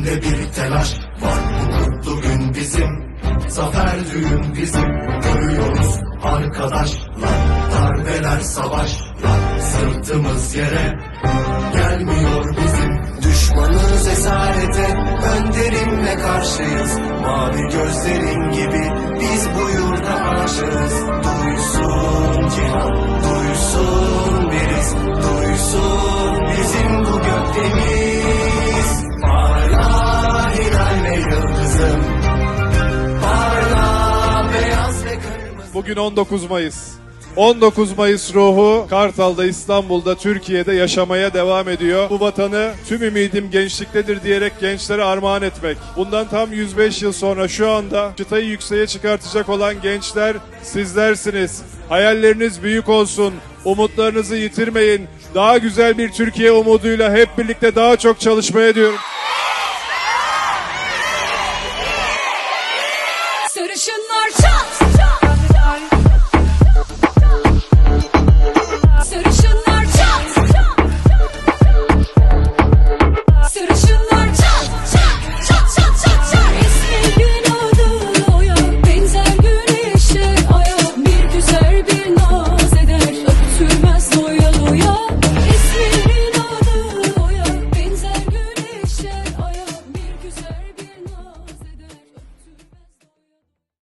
Kalbimde bir telaş var. Bu kutlu gün bizim Zafer düğün bizim. Görüyoruz arkadaşlar Darbeler savaşlar. Sırtımız yere Gelmiyor bizim. Düşmanız esarete Önderimle karşıyız. Mavi gözlerin gibi Bugün 19 Mayıs. 19 Mayıs ruhu Kartal'da, İstanbul'da, Türkiye'de yaşamaya devam ediyor. Bu vatanı tüm ümidim gençliktedir diyerek gençlere armağan etmek. Bundan tam 105 yıl sonra şu anda çıtayı yükseğe çıkartacak olan gençler sizlersiniz. Hayalleriniz büyük olsun. Umutlarınızı yitirmeyin. Daha güzel bir Türkiye umuduyla hep birlikte daha çok çalışmaya diyorum. Sarışın